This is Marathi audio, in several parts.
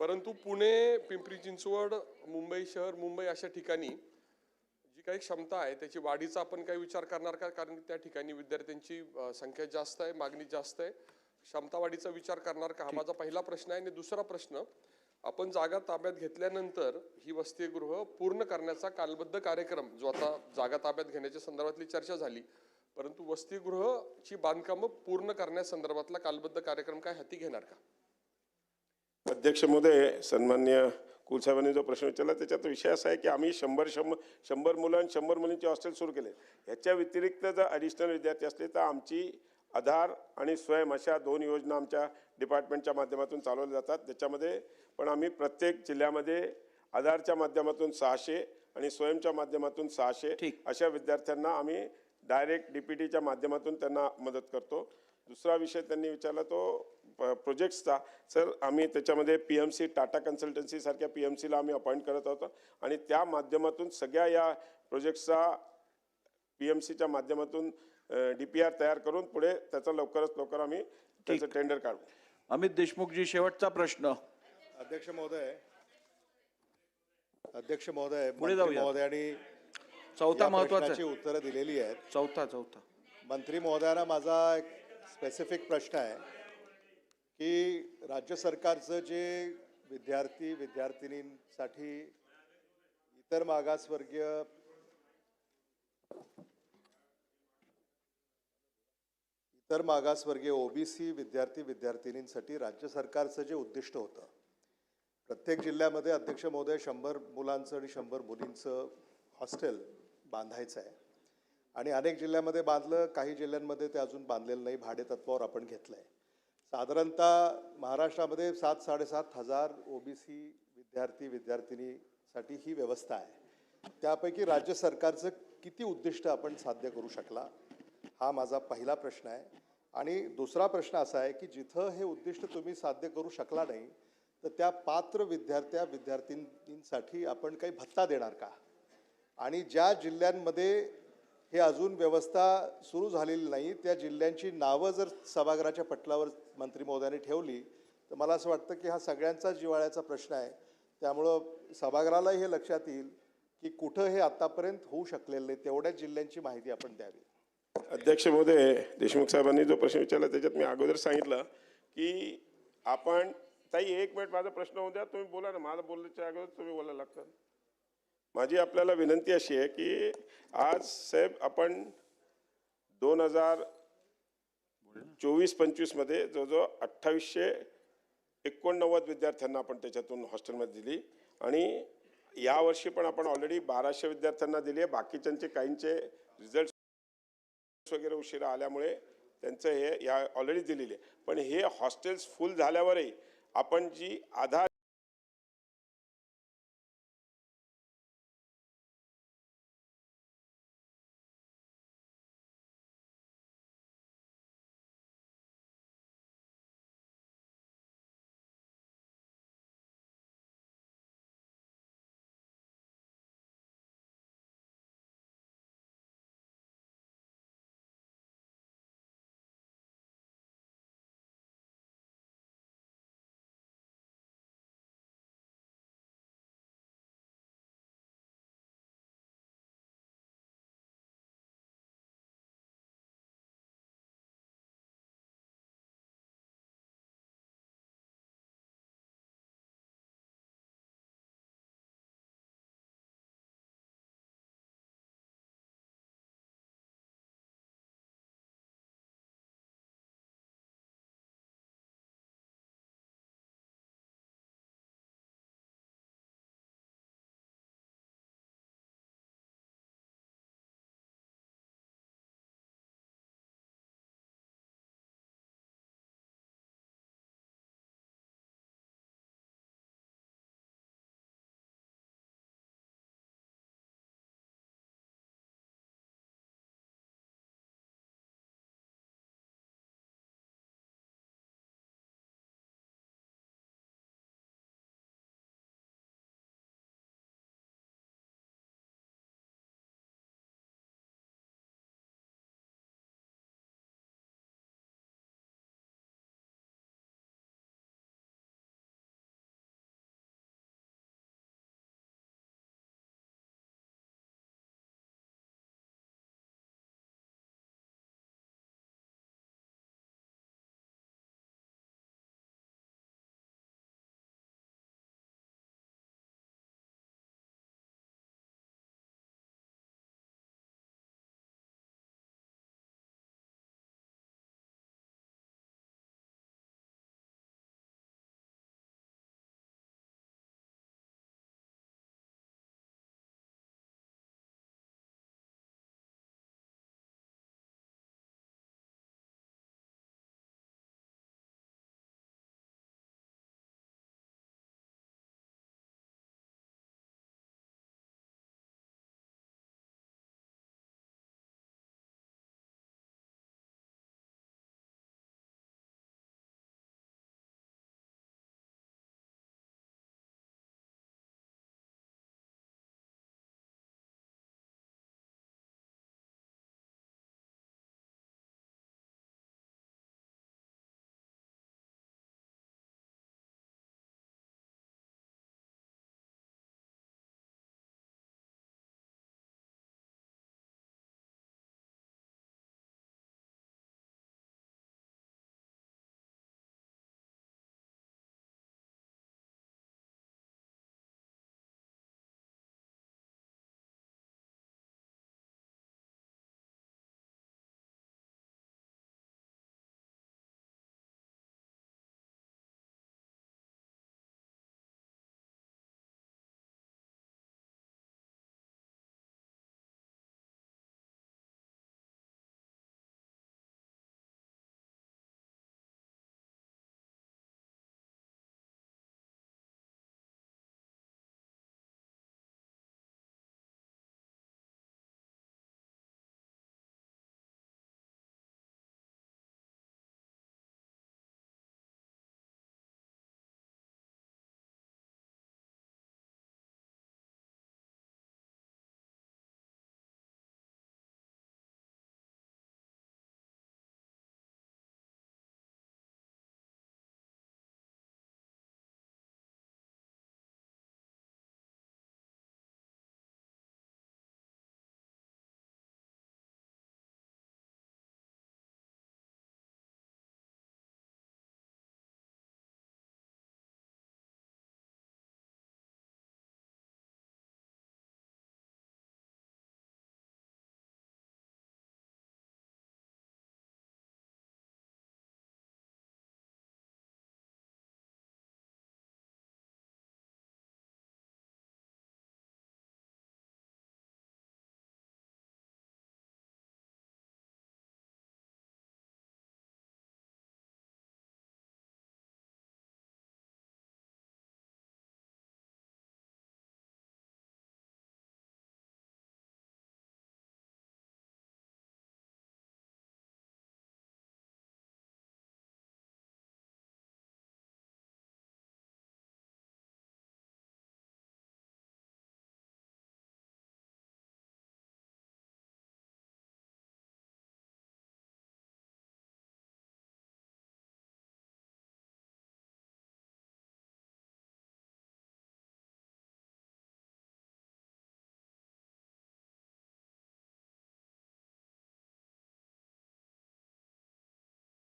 परंतु पुणे पिंपरी चिंचवड मुंबई शहर मुंबई अशा ठिकाणी जी काही क्षमता आहे त्याची वाढीचा आपण काही विचार करणार का? कारण त्या ठिकाणी विद्यार्थ्यांची संख्या जास्त आहे मागणी जास्त आहे. क्षमता वाढीचा विचार करणार का? हा माझा पहिला प्रश्न आहे. आणि दुसरा प्रश्न आपण जागा ताब्यात घेतल्यानंतर ही वसतिगृह पूर्ण करण्याचा कालबद्ध कार्यक्रम जो आता जागा ताब्यात घेण्याच्या संदर्भातली चर्चा झाली परंतु वसतिगृहची बांधकामं पूर्ण करण्यासंदर्भातला कालबद्ध कार्यक्रम काय हाती घेणार का? अध्यक्ष महोदय सन्मान्य कुलसाहेबांनी जो प्रश्न विचारला त्याच्यात विषय असा आहे की आम्ही शंभर शंभर शंभर मुलं आणि शंभर मुलींचे हॉस्टेल सुरू केले. ह्याच्या व्यतिरिक्त जर ॲडिशनल विद्यार्थी असले तर आमची आधार आणि स्वयं अशा दोन योजना आमच्या डिपार्टमेंटच्या माध्यमातून चालवल्या जातात. त्याच्यामध्ये पण आम्ही प्रत्येक जिल्ह्यामध्ये आधारच्या माध्यमातून सहाशे आणि स्वयंच्या माध्यमातून सहाशे. अशा विद्यार्थ्यांना आम्ही डायरेक्ट डी पी टीच्या माध्यमातून त्यांना मदत करतो. दुसरा विषय त्यांनी विचारला तो प- प्रोजेक्ट्सचा सर आम्ही त्याच्यामध्ये P M C Tata consultancy सारख्या पी एम सीला आम्ही अपॉइंट करत होतो. आणि त्या माध्यमातून सगळ्या या प्रोजेक्ट्सचा पी एम सीच्या माध्यमातून डी पी आर तयार करून पुढे त्याचा लवकरात लवकर आम्ही त्याचं टेंडर काढू. अमित देशमुखजी शेवटचा प्रश्न. अध्यक्ष महोदय. अध्यक्ष महोदय पुढे मंत्री जाऊया. महोदयांनी चौथा महत्त्वाचा आहे. उत्तरं दिलेली आहेत. चौथा चौथा. मंत्री महोदयांना माझा एक स्पेसिफिक प्रश्न आहे. की राज्य सरकारचं जे विद्यार्थी विद्यार्थिनींसाठी इतर मागासवर्गीय इतर मागासवर्गीय ओबीसी विद्यार्थी विद्यार्थिनींसाठी राज्य सरकारचं जे उद्दिष्ट होतं प्रत्येक जिल्ह्यामध्ये अध्यक्ष महोदय शंभर मुलांचं आणि शंभर मुलींचं हॉस्टेल बांधायचं आहे. आणि अनेक जिल्ह्यामध्ये बांधलं काही जिल्ह्यांमध्ये ते अजून बांधलेलं नाही भाडेतत्वावर आपण घेतलं आहे साधारणतः महाराष्ट्रामध्ये सात साडेसात हजार ओबीसी विद्यार्थी विद्यार्थिनीसाठी ही व्यवस्था आहे. त्यापैकी राज्य सरकारचं किती उद्दिष्ट आपण साध्य करू शकला हा माझा पहिला प्रश्न आहे. आणि दुसरा प्रश्न असा आहे की जिथं हे उद्दिष्ट तुम्ही साध्य करू शकला नाही तर त्या पात्र विद्यार्थ्या विद्यार्थिनींसाठी आपण काही भत्ता देणार का? आणि ज्या जिल्ह्यांमध्ये हे अजून व्यवस्था सुरू झालेली नाही. त्या जिल्ह्यांची नावं जर सभागृहाच्या पटलावर मंत्री महोदयांनी ठेवली तर मला असं वाटतं की हा सगळ्यांचा जिव्हाळ्याचा प्रश्न आहे. त्यामुळं सभागृहालाही हे लक्षात येईल की कुठं हे आतापर्यंत होऊ शकलेलं नाही तेवढ्याच जिल्ह्यांची माहिती आपण द्यावी. अध्यक्ष महोदय देशमुख साहेबांनी जो प्रश्न विचारला त्याच्यात मी अगोदर सांगितलं की आपण ताई एक मिनिट माझा प्रश्न होऊ द्या तुम्ही बोला ना मला बोलण्याच्या अगोदर तुम्ही बोलायला लागतं माझी आपल्याला विनंती अशी आहे की आज साहेब आपण दोन हजार चोवीस पंचवीसमध्ये जवळजवळ अठ्ठावीसशे एकोणनव्वद विद्यार्थ्यांना आपण त्याच्यातून हॉस्टेलमध्ये दिली. आणि यावर्षी पण आपण ऑलरेडी बाराशे विद्यार्थ्यांना दिली आहे. बाकीच्यांचे काहींचे रिझल्ट वगैरे उशिरा आल्यामुळे त्यांचं हे या ऑलरेडी दिलेले पण हे हॉस्टेल्स फुल झाल्यावरही आपण जी आधार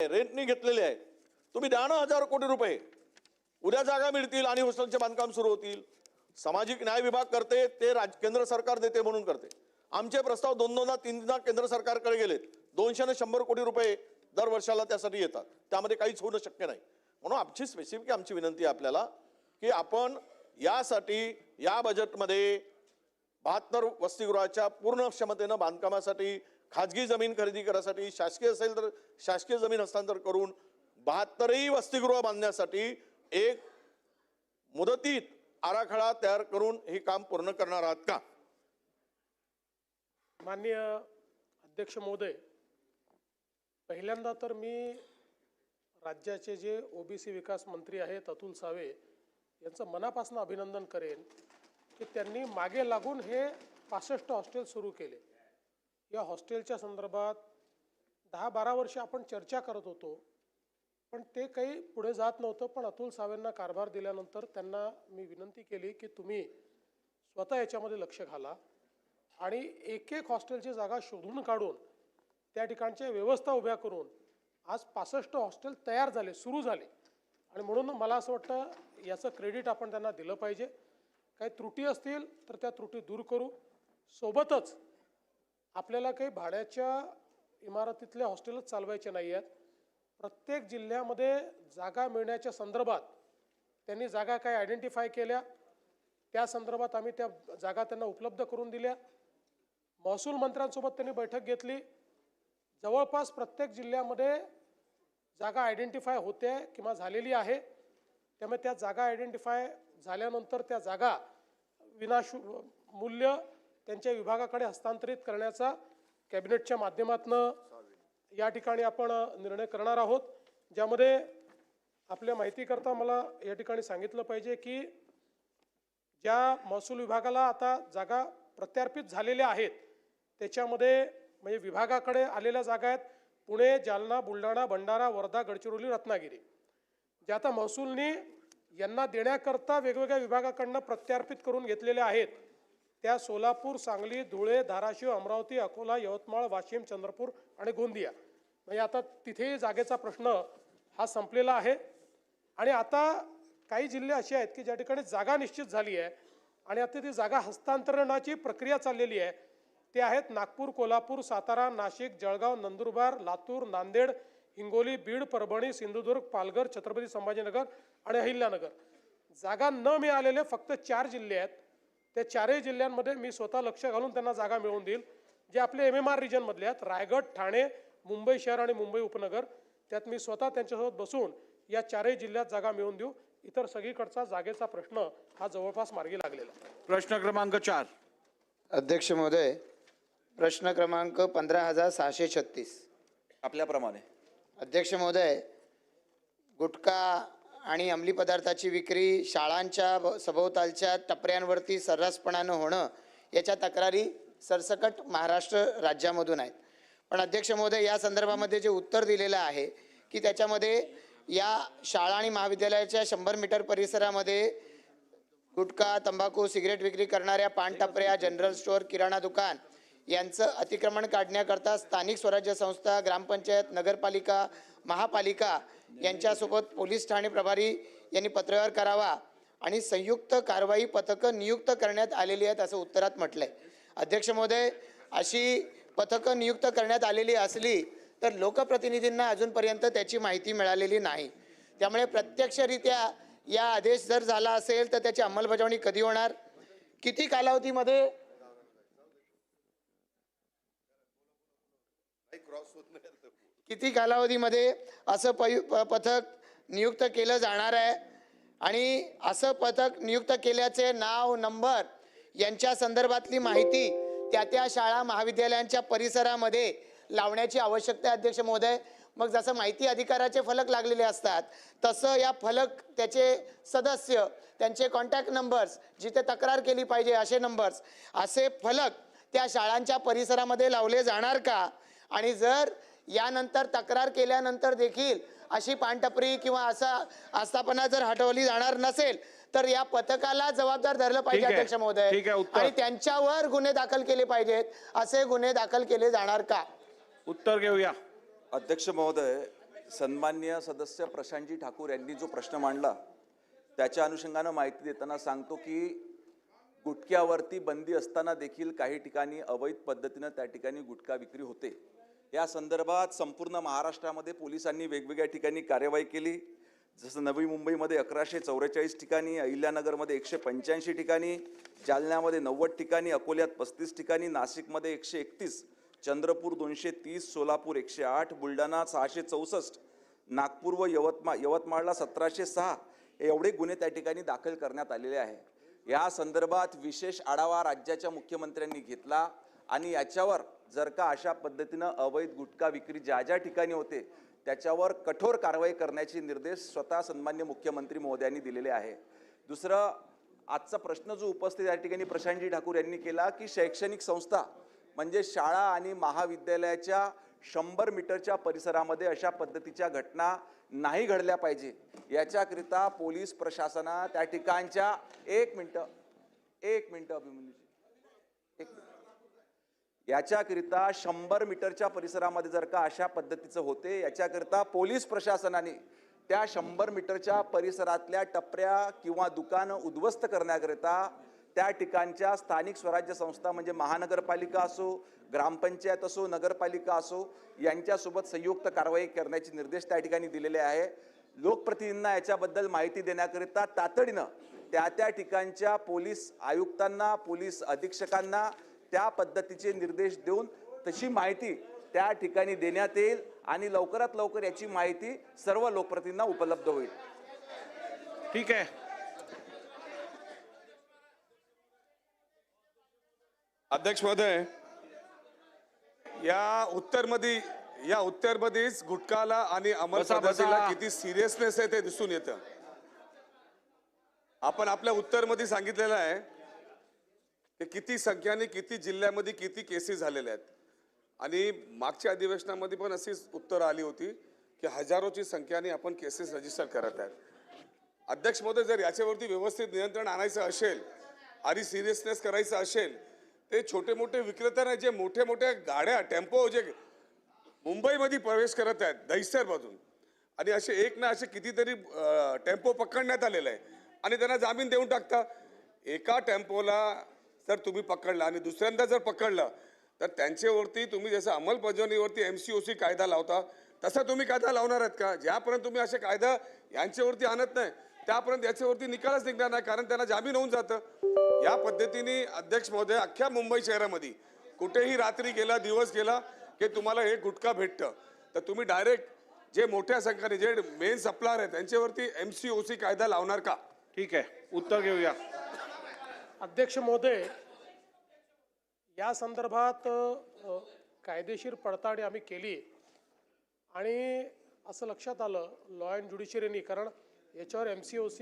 रेंटनी घेतलेले आहे. तुम्ही द्या ना हजार कोटी रुपये. उद्या जागा मिळतील आणि हॉस्टेलचे बांधकाम सुरू होतील. सामाजिक न्याय विभाग करते ते राज केंद्र सरकार देते म्हणून करते. आमचे प्रस्ताव दोन दोनदा तीनदा केंद्र सरकारकडे गेलेत. दोनशे ने शंभर कोटी रुपये दर वर्षाला त्यासाठी येतात. त्यामध्ये काहीच होणं शक्य नाही. म्हणून आमची स्पेसिफिक आमची विनंती आहे आपल्याला की आपण यासाठी या बजेटमध्ये बहात्तर वसतिगृहाच्या पूर्ण क्षमतेनं बांधकामासाठी खाजगी जमीन खरेदी करायसाठी शासकीय असेल तर शासकीय जमीन हस्तांतर करून बहात्तरही वसतिगृह बांधण्यासाठी एक मुदतीत आराखडा तयार करून हे काम पूर्ण करणार आहात का? माननीय अध्यक्ष महोदय पहिल्यांदा तर मी राज्याचे जे ओबीसी विकास मंत्री आहेत अतुल सावे यांचं मनापासून अभिनंदन करेन की त्यांनी मागे लागून हे पासष्ट हॉस्टेल सुरू केले. या हॉस्टेलच्या संदर्भात दहा बारा वर्ष आपण चर्चा करत होतो. पण ते काही पुढे जात नव्हतं. पण अतुल सावेंना कारभार दिल्यानंतर त्यांना मी विनंती केली की तुम्ही स्वतः याच्यामध्ये लक्ष घाला आणि एक एक हॉस्टेलची जागा शोधून काढून त्या ठिकाणच्या व्यवस्था उभ्या करून आज पासष्ट हॉस्टेल तयार झाले सुरू झाले. आणि म्हणून मला असं वाटतं याचं क्रेडिट आपण त्यांना दिलं पाहिजे. काही त्रुटी असतील तर त्या त्रुटी दूर करू. सोबतच आपल्याला काही भाड्याच्या इमारतीतल्या हॉस्टेलच चालवायचे नाही आहेत प्रत्येक जिल्ह्यामध्ये जागा मिळण्याच्या संदर्भात त्यांनी जागा काय आयडेंटिफाय केल्या. त्या संदर्भात आम्ही त्या जागा त्यांना उपलब्ध करून दिल्या. महसूल मंत्र्यांसोबत त्यांनी बैठक घेतली. जवळपास प्रत्येक जिल्ह्यामध्ये जागा आयडेंटिफाय होते किंवा झालेली आहे. त्यामुळे त्या जागा आयडेंटिफाय झाल्यानंतर त्या जागा विनाशु मूल्य त्यांच्या विभागाकडे हस्तांतरित करण्याचा कॅबिनेटच्या माध्यमातून या ठिकाणी आपण निर्णय करणार आहोत. ज्यामध्ये आपल्या माहितीकरता मला या ठिकाणी सांगितलं पाहिजे की ज्या महसूल विभागाला आता जागा प्रत्यार्पित झालेल्या आहेत त्याच्यामध्ये म्हणजे विभागाकडे आलेल्या जागा आहेत पुणे जालना बुलढाणा भंडारा वर्धा गडचिरोली रत्नागिरी. ज्या आता महसूलनी यांना देण्याकरता वेगवेगळ्या विभागाकडनं प्रत्यार्पित करून घेतलेल्या आहेत. त्या सोलापूर सांगली धुळे धाराशिव अमरावती अकोला यवतमाळ वाशिम चंद्रपूर आणि गोंदिया. म्हणजे आता तिथेही जागेचा प्रश्न हा संपलेला आहे. आणि आता काही जिल्हे असे आहेत की ज्या ठिकाणी जागा निश्चित झाली आहे आणि आता ती जागा हस्तांतरणाची प्रक्रिया चाललेली आहे. ते आहेत नागपूर कोल्हापूर सातारा नाशिक जळगाव नंदुरबार लातूर नांदेड हिंगोली बीड परभणी सिंधुदुर्ग पालघर छत्रपती संभाजीनगर आणि अहिल्यानगर. जागा न मिळालेले फक्त चार जिल्हे आहेत. त्या चारही जिल्ह्यांमध्ये मी स्वतः लक्ष घालून त्यांना जागा मिळवून देईल. जे आपले एम एम आर रिजनमधले आहेत रायगड ठाणे मुंबई शहर आणि मुंबई उपनगर त्यात मी स्वतः त्यांच्यासोबत बसून या चारही जिल्ह्यात जागा मिळवून देऊ. इतर सगळीकडचा जागेचा प्रश्न हा जवळपास मार्गी लागलेला आहे. प्रश्न क्रमांक चार. अध्यक्ष महोदय प्रश्न क्रमांक पंधरा हजार सहाशे छत्तीस. आपल्याप्रमाणे. अध्यक्ष महोदय गुटखा आणि अंमली पदार्थाची विक्री शाळांच्या सभोवतालच्या टपऱ्यांवरती सर्रासपणानं होणं याच्या तक्रारी सरसकट महाराष्ट्र राज्यामधून आहेत. पण अध्यक्ष महोदय या संदर्भामध्ये जे उत्तर दिलेलं आहे की त्याच्यामध्ये या शाळा आणि महाविद्यालयाच्या शंभर मीटर परिसरामध्ये गुटखा तंबाखू सिगरेट विक्री करणाऱ्या पानटपऱ्या जनरल स्टोअर किराणा दुकान यांचं अतिक्रमण काढण्याकरता स्थानिक स्वराज्य संस्था ग्रामपंचायत नगरपालिका महापालिका यांच्यासोबत पोलीस ठाणे प्रभारी यांनी पत्रव्यवहार करावा आणि संयुक्त कारवाई पथकं नियुक्त करण्यात आलेली आहेत असं उत्तरात म्हटलंय. अध्यक्ष महोदय अशी पथकं नियुक्त करण्यात आलेली असली तर लोकप्रतिनिधींना अजूनपर्यंत त्याची माहिती मिळालेली नाही. त्यामुळे प्रत्यक्षरित्या या आदेश जर झाला असेल तर त्याची अंमलबजावणी कधी होणार? किती कालावधीमध्ये किती कालावधीमध्ये असं पयु प- पथक नियुक्त केलं जाणार आहे? आणि असं पथक नियुक्त केल्याचे नाव नंबर यांच्या संदर्भातली माहिती त्या त्या शाळा महाविद्यालयांच्या परिसरामध्ये लावण्याची आवश्यकता आहे अध्यक्ष महोदय. मग जसं माहिती अधिकाराचे फलक लागलेले असतात तसं या फलक त्याचे सदस्य त्यांचे कॉन्टॅक्ट नंबर्स जिथे तक्रार केली पाहिजे असे नंबर्स असे फलक त्या शाळांच्या परिसरामध्ये लावले जाणार का? आणि जर यानंतर तक्रार केल्यानंतर देखील अशी पानटपरी किंवा असा आस्थापना जर हटवली जाणार नसेल तर या पथकाला जबाबदार धरलं पाहिजे. अध्यक्ष महोदय. ठीक आहे, उत्तर. आणि त्यांच्यावर गुन्हे दाखल केले पाहिजेत. असे गुन्हे दाखल केले जाणार का? उत्तर घेऊया. अध्यक्ष महोदय सन्मान्य सदस्य प्रशांतजी ठाकूर यांनी जो प्रश्न मांडला त्याच्या अनुषंगानं माहिती देताना सांगतो की गुटख्यावरती बंदी असताना देखील काही ठिकाणी अवैध पद्धतीनं त्या ठिकाणी गुटखा विक्री होते. या संदर्भात संपूर्ण महाराष्ट्रामध्ये पोलिसांनी वेगवेगळ्या ठिकाणी कार्यवाही केली. जसं नवी मुंबईमध्ये अकराशे चौवेचाळीस ठिकाणी अहिल्यानगरमध्ये एकशे पंच्याऐंशी ठिकाणी जालन्यामध्ये नव्वद ठिकाणी अकोल्यात पस्तीस ठिकाणी नाशिकमध्ये एकशे एकतीस चंद्रपूर दोनशे तीस सोलापूर एकशे आठ बुलढाणा सहाशे चौसष्ट नागपूर व यवतमाळ यवतमाळला सतराशे सहा एवढे गुन्हे त्या ठिकाणी दाखल करण्यात आलेले आहे. या संदर्भात विशेष आढावा राज्याच्या मुख्यमंत्र्यांनी घेतला आणि याच्यावर जर का अशा पद्धतीनं अवैध गुटखा विक्री ज्या ज्या ठिकाणी होते त्याच्यावर कठोर कारवाई करण्याचे निर्देश स्वतः सन्मान्य मुख्यमंत्री महोदयांनी दिलेले आहे. दुसरं आजचा प्रश्न जो उपस्थित या ठिकाणी प्रशांतजी ठाकूर यांनी केला की शैक्षणिक संस्था म्हणजे शाळा आणि महाविद्यालयाच्या शंभर मीटरच्या परिसरामध्ये अशा पद्धतीच्या घटना नाही घडल्या पाहिजे. याच्याकरिता पोलीस प्रशासना त्या ठिकाणच्या एक मिनटं एक मिनटं अभिमन्यू याच्याकरिता शंभर मीटरच्या परिसरामध्ये जर का अशा पद्धतीचं होते याच्याकरिता पोलीस प्रशासनाने त्या शंभर मीटरच्या परिसरातल्या टपऱ्या किंवा दुकानं उद्ध्वस्त करण्याकरिता त्या ठिकाणच्या स्थानिक स्वराज्य संस्था म्हणजे महानगरपालिका असो ग्रामपंचायत असो नगरपालिका असो यांच्यासोबत संयुक्त कारवाई करण्याचे निर्देश त्या ठिकाणी दिलेले आहे. लोकप्रतिनिधींना याच्याबद्दल माहिती देण्याकरिता तातडीनं त्या त्या ठिकाणच्या पोलीस आयुक्तांना पोलीस अधीक्षकांना त्या पद्धतीचे निर्देश देऊन तशी माहिती त्या ठिकाणी देण्यात येईल आणि लवकरात लवकर याची माहिती सर्व लोकप्रतिनिधींना उपलब्ध होईल. ठीक आहे. अध्यक्ष महोदय या उत्तरमध्ये या उत्तरमध्येच गुटखाला आणि अमल बसा, पद्धतीला बसा. किती सिरियसनेस आहे ते दिसून येतं. आपण आपल्या उत्तरमध्ये सांगितलेलं आहे. की किती संख्याने किती जिल्ह्यामध्ये किती केसेस झालेल्या आहेत. आणि मागच्या अधिवेशनामध्ये पण अशीच उत्तरं आली होती की हजारोची संख्याने आपण केसेस रजिस्टर करत आहेत. अध्यक्ष महोदय जर याच्यावरती व्यवस्थित नियंत्रण आणायचं असेल आणि सिरियसनेस करायचं असेल ते छोटे मोठे विक्रेता जे मोठे मोठ्या गाड्या टेम्पो जे मुंबईमध्ये प्रवेश करत आहेत दहिसरमधून. आणि असे एक ना असे कितीतरी टेम्पो पकडण्यात आलेले आहे. आणि त्यांना जामीन देऊन टाकता. एका टेम्पोला जर तुम्ही पकडला. आणि दुसऱ्यांदा जर पकडलं तर त्यांच्यावरती तुम्ही जसं अंमलबजावणीवरती एम सी ओ सी कायदा लावता तसा तुम्ही कायदा लावणार आहेत का? ज्यापर्यंत तुम्ही असे कायदा यांच्यावरती आणत नाही त्यापर्यंत याच्यावरती निकालच निघणार नाही कारण त्यांना जामीन होऊन जातं. या पद्धतीने अध्यक्ष महोदय अख्ख्या मुंबई शहरामध्ये कुठेही रात्री गेला दिवस गेला की तुम्हाला हे गुटखा भेटतं. तर तुम्ही डायरेक्ट जे मोठ्या संख्येने जे मेन सप्लायर आहेत त्यांच्यावरती एम सी ओ सी कायदा लावणार का? ठीक आहे. उत्तर घेऊया. अध्यक्ष महोदय या संदर्भात कायदेशीर पडताळणी आम्ही केली. आणि असं लक्षात आलं लॉ अँड ज्युडिशरीनी कारण याच्यावर एम सी ओ सी